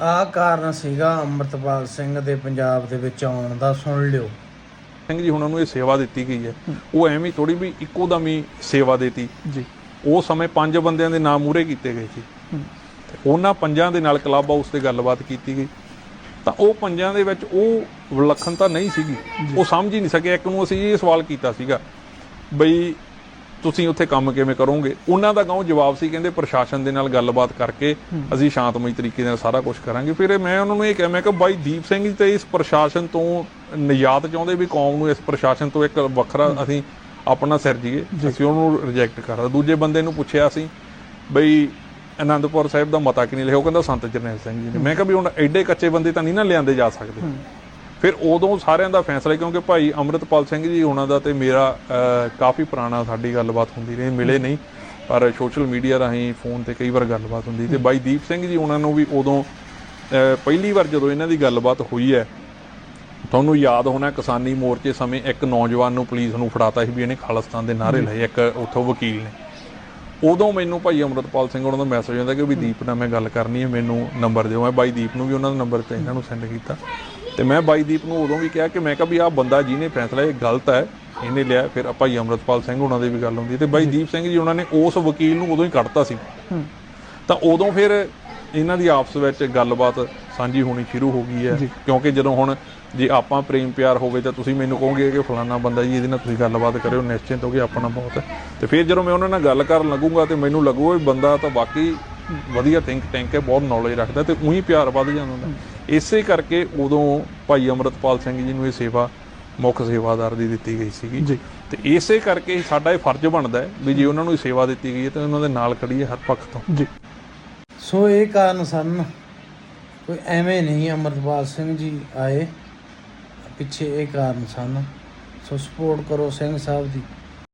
ਆ ਕਾਰਨ ਸੀਗਾ ਅੰਮ੍ਰਿਤਪਾਲ ਸਿੰਘ ਦੇ ਪੰਜਾਬ ਦੇ ਵਿੱਚ ਆਉਣ ਦਾ ਸੁਣ ਲਿਓ। ਸਿੰਘ ਜੀ ਹੁਣਾਂ ਨੂੰ ਇਹ ਸੇਵਾ ਦਿੱਤੀ ਗਈ ਹੈ। ਉਹ ਐਵੇਂ ਥੋੜੀ ਵੀ ਇੱਕੋ ਦਮ ਹੀ ਸੇਵਾ ਦੇਤੀ। ਜੀ। ਉਹ ਸਮੇਂ ਪੰਜ ਬੰਦਿਆਂ ਦੇ ਨਾਮ ਮੂਰੇ ਕੀਤੇ ਗਏ ਸੀ। ਉਹਨਾਂ ਪੰਜਾਂ ਦੇ ਨਾਲ ਕਲੱਬ ਹਾਊਸ ਤੇ ਗੱਲਬਾਤ ਕੀਤੀ ਗਈ। ਤਾਂ ਉਹ ਪੰਜਾਂ ਦੇ ਵਿੱਚ ਉਹ ਵਿਲੱਖਣਤਾ ਨਹੀਂ ਸੀਗੀ। ਉਹ ਸਮਝ ਹੀ ਨਹੀਂ ਸਕੇ ਇੱਕ ਨੂੰ ਅਸੀਂ ਇਹ ਸਵਾਲ ਕੀਤਾ ਸੀਗਾ ਬਈ ਤੁਸੀਂ ਉੱਥੇ ਕੰਮ ਕਿਵੇਂ ਕਰੋਗੇ? ਉਹਨਾਂ ਦਾ ਗਾਉਂ ਜਵਾਬ ਸੀ ਕਹਿੰਦੇ ਪ੍ਰਸ਼ਾਸਨ ਦੇ ਨਾਲ ਗੱਲਬਾਤ ਕਰਕੇ ਅਸੀਂ ਸ਼ਾਂਤਮਈ ਤਰੀਕੇ ਨਾਲ ਸਾਰਾ ਕੁਝ ਕਰਾਂਗੇ। ਫਿਰ ਮੈਂ ਉਹਨਾਂ ਨੂੰ ਇਹ ਕਿਹਾ ਮੈਂ ਕਿ ਬਾਈ ਦੀਪ ਸਿੰਘ ਜੀ ਤੇ ਇਸ ਪ੍ਰਸ਼ਾਸਨ ਤੋਂ ਨਿਜਾਤ ਚਾਹੁੰਦੇ ਵੀ ਕੌਮ ਨੂੰ ਇਸ ਪ੍ਰਸ਼ਾਸਨ ਤੋਂ ਇੱਕ ਵੱਖਰਾ ਅਸੀਂ ਆਪਣਾ ਸਿਰ ਜੀਏ ਅਸੀਂ ਉਹਨੂੰ ਰਿਜੈਕਟ ਕਰਦਾ ਦੂਜੇ ਬੰਦੇ ਨੂੰ ਪੁੱਛਿਆ ਸੀ ਬਈ ਆਨੰਦਪੁਰ ਸਾਹਿਬ ਦਾ ਮਤਾ ਕਿ ਨਹੀਂ ਲਿਖਿਆ ਉਹ ਕਹਿੰਦਾ ਸੰਤ ਜਰਨੈਲ ਸਿੰਘ ਜੀ ਨੇ। ਮੈਂ ਕਿਹਾ ਵੀ ਹੁਣ ਐਡੇ ਕੱਚੇ ਬੰਦੇ ਤਾਂ ਨਹੀਂ ਨਾ ਲਿਆਂਦੇ ਜਾ ਸਕਦੇ। ਫਿਰ ਉਦੋਂ ਸਾਰਿਆਂ ਦਾ ਫੈਸਲਾ ਕਿਉਂਕਿ ਭਾਈ ਅੰਮ੍ਰਿਤਪਾਲ ਸਿੰਘ ਜੀ ਉਹਨਾਂ ਦਾ ਤੇ ਮੇਰਾ ਕਾਫੀ ਪੁਰਾਣਾ ਸਾਡੀ ਗੱਲਬਾਤ ਹੁੰਦੀ ਰਹੀ ਮਿਲੇ ਨਹੀਂ। ਪਰ ਸੋਸ਼ਲ ਮੀਡੀਆ ਰਾਹੀਂ ਫੋਨ ਤੇ ਕਈ ਵਾਰ ਗੱਲਬਾਤ ਹੁੰਦੀ ਤੇ ਬਾਈ ਦੀਪ ਸਿੰਘ ਜੀ ਉਹਨਾਂ ਨੂੰ ਵੀ ਉਦੋਂ ਪਹਿਲੀ ਵਾਰ ਜਦੋਂ ਇਹਨਾਂ ਦੀ ਗੱਲਬਾਤ ਹੋਈ ਹੈ ਤੁਹਾਨੂੰ ਯਾਦ ਹੋਣਾ ਕਿਸਾਨੀ ਮੋਰਚੇ ਸਮੇਂ ਇੱਕ ਨੌਜਵਾਨ ਨੂੰ ਪੁਲਿਸ ਨੂੰ ਫੜਾਤਾ ਸੀ ਵੀ ਇਹਨੇ ਖਾਲਿਸਤਾਨ ਦੇ ਨਾਅਰੇ ਲਾਏ ਇੱਕ ਉੱਥੋਂ ਵਕੀਲ ਨੇ। ਉਦੋਂ ਮੈਨੂੰ ਭਾਈ ਅਮਰਤਪਾਲ ਸਿੰਘ ਉਹਨਾਂ ਦਾ ਮੈਸੇਜ ਆਉਂਦਾ ਕਿ ਵੀ ਦੀਪ ਨਾਲ ਮੈਂ ਗੱਲ ਕਰਨੀ ਹੈ ਮੈਨੂੰ ਨੰਬਰ ਦਿਓ। ਮੈਂ ਬਾਈ ਦੀਪ ਨੂੰ ਵੀ ਉਹਨਾਂ ਦਾ ਨੰਬਰ ਤੇ ਇਹਨਾਂ ਨੂੰ ਸੈਂਡ ਕੀਤਾ। ਤੇ ਮੈਂ ਬਾਈ ਦੀਪ ਨੂੰ ਉਦੋਂ ਵੀ ਕਿਹਾ ਕਿ ਮੈਂ ਕਿਹਾ ਵੀ ਆਹ ਬੰਦਾ ਜਿਹਨੇ ਫੈਸਲਾ ਇਹ ਗਲਤ ਹੈ ਇਹਨੇ ਲਿਆ ਫਿਰ ਭਾਈ ਅਮਰਤਪਾਲ ਸਿੰਘ ਉਹਨਾਂ ਦੀ ਵੀ ਗੱਲ ਹੁੰਦੀ ਤੇ ਬਾਈ ਦੀਪ ਸਿੰਘ ਜੀ ਉਹਨਾਂ ਨੇ ਉਸ ਵਕੀਲ ਨੂੰ ਉਦੋਂ ਹੀ ਕੱਢਤਾ ਸੀ। ਤਾਂ ਉਦੋਂ ਫਿਰ ਇਹਨਾਂ ਦੀ ਆਪਸ ਵਿੱਚ ਗੱਲਬਾਤ ਸਾਂਝੀ ਹੋਣੀ ਸ਼ੁਰੂ ਹੋ ਗਈ ਹੈ ਕਿਉਂਕਿ ਜਦੋਂ ਹੁਣ ਜੇ ਆਪਾਂ ਪ੍ਰੇਮ ਪਿਆਰ ਹੋਵੇ ਤਾਂ ਤੁਸੀਂ ਮੈਨੂੰ ਕਹੋਗੇ ਕਿ ਫਲਾਨਾ ਬੰਦਾ ਜੀ ਇਹਦੇ ਨਾਲ ਤੁਸੀਂ ਗੱਲਬਾਤ ਕਰਿਓ ਨਿਸ਼ਚਿੰਤ ਹੋ ਕੇ ਆਪਣਾ ਬਹੁਤ ਹੈ। ਤੇ ਫਿਰ ਜਦੋਂ ਮੈਂ ਉਹਨਾਂ ਨਾਲ ਗੱਲ ਕਰਨ ਲੱਗੂਗਾ ਤੇ ਮੈਨੂੰ ਲੱਗੂਗਾ ਵੀ ਬੰਦਾ ਤਾਂ ਵਾਕਈ ਵਧੀਆ ਥਿੰਕ ਟੈਂਕ ਹੈ ਬਹੁਤ ਨੌਲੇਜ ਰੱਖਦਾ ਤੇ ਉਹੀ ਪਿਆਰ ਵੱਧ ਜਾਂਦਾ ਹੁੰਦਾ। ਇਸੇ ਕਰਕੇ ਉਦੋਂ ਭਾਈ ਅਮਰਤਪਾਲ ਸਿੰਘ ਜੀ ਨੂੰ ਇਹ ਸੇਵਾ ਮੁੱਖ ਸੇਵਾਦਾਰ ਦੀ ਦਿੱਤੀ ਗਈ ਸੀਗੀ। ਜੀ। ਤੇ ਇਸੇ ਕਰਕੇ ਸਾਡਾ ਇਹ ਫਰਜ਼ ਬਣਦਾ ਹੈ ਵੀ ਜੇ ਉਹਨਾਂ ਨੂੰ ਇਹ ਸੇਵਾ ਦਿੱਤੀ ਗਈ ਹੈ ਤਾਂ ਉਹਨਾਂ ਦੇ ਨਾਲ ਖੜੀਏ ਹਰ ਪੱਖ ਤੋਂ। ਜੀ। ਸੋ ਇਹ ਕਾਰਨ ਸਨ ਕੋਈ ਐਵੇਂ ਨਹੀਂ ਅੰਮ੍ਰਿਤਪਾਲ ਸਿੰਘ ਜੀ ਆਏ ਪਿੱਛੇ ਇਹ ਕਾਰਨ ਸਨ। ਸੋ ਸਪੋਰਟ ਕਰੋ ਸਿੰਘ ਸਾਹਿਬ ਦੀ।